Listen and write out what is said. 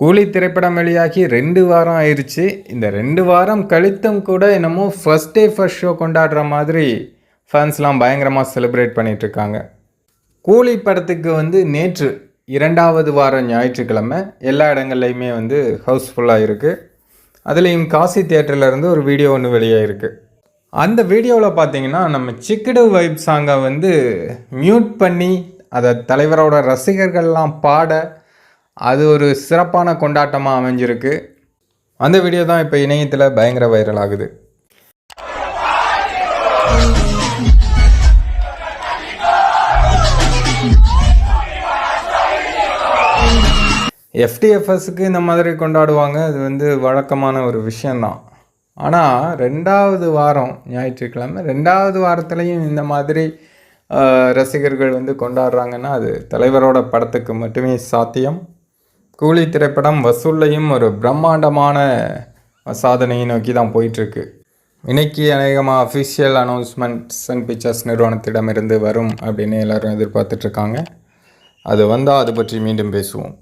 கூலி திரைப்படம் வெளியாகி ரெண்டு வாரம் ஆயிடுச்சு இந்த ரெண்டு வாரம் கழித்தும் கூட என்னமோ ஃபஸ்ட் டே ஃபஸ்ட் ஷோ கொண்டாடுற மாதிரி ஃபேன்ஸ்லாம் பயங்கரமாக செலிப்ரேட் பண்ணிகிட்ருக்காங்க இருக்காங்க. கூலி படத்துக்கு வந்து நேற்று இரண்டாவது வாரம் ஞாயிற்றுக்கிழமை எல்லா இடங்கள்லையுமே வந்து ஹவுஸ்ஃபுல்லாக இருக்குது அதுலேயும் காசி தேட்டர்லேருந்து ஒரு வீடியோ ஒன்று வெளியாகிருக்கு அந்த வீடியோவில் பார்த்தீங்கன்னா நம்ம சிக்கடு வைப் சாங்கை வந்து மியூட் பண்ணி அதை தலைவரோட ரசிகர்கள்லாம் பாட அது ஒரு சிறப்பான கொண்டாட்டமாக அமைஞ்சிருக்கு. அந்த வீடியோ தான் இப்போ இணையத்தில் பயங்கர வைரல் ஆகுது. எஃப்டிஎஃப்எஸ்க்கு இந்த மாதிரி கொண்டாடுவாங்க அது வந்து வழக்கமான ஒரு விஷயந்தான் ஆனால் ரெண்டாவது வாரம் ஞாயிற்றுக்கிழமை ரெண்டாவது வாரத்துலேயும் இந்த மாதிரி ரசிகர்கள் வந்து கொண்டாடுறாங்கன்னா அது தலைவரோட படத்துக்கு மட்டுமே சாத்தியம். கூலி திரைப்படம் வசூல்லையும் ஒரு பிரம்மாண்டமான சாதனையை நோக்கி தான் போயிட்டுருக்கு. இன்னைக்கு அநேகமாக அஃபிஷியல் அனௌன்ஸ்மெண்ட்ஸ் அண்ட் பிக்சர்ஸ் நிறுவனத்திடமிருந்து வரும் அப்படின்னு எல்லாரும் எதிர்பார்த்துட்ருக்காங்க அது வந்தால் அது பற்றி மீண்டும் பேசுவோம்.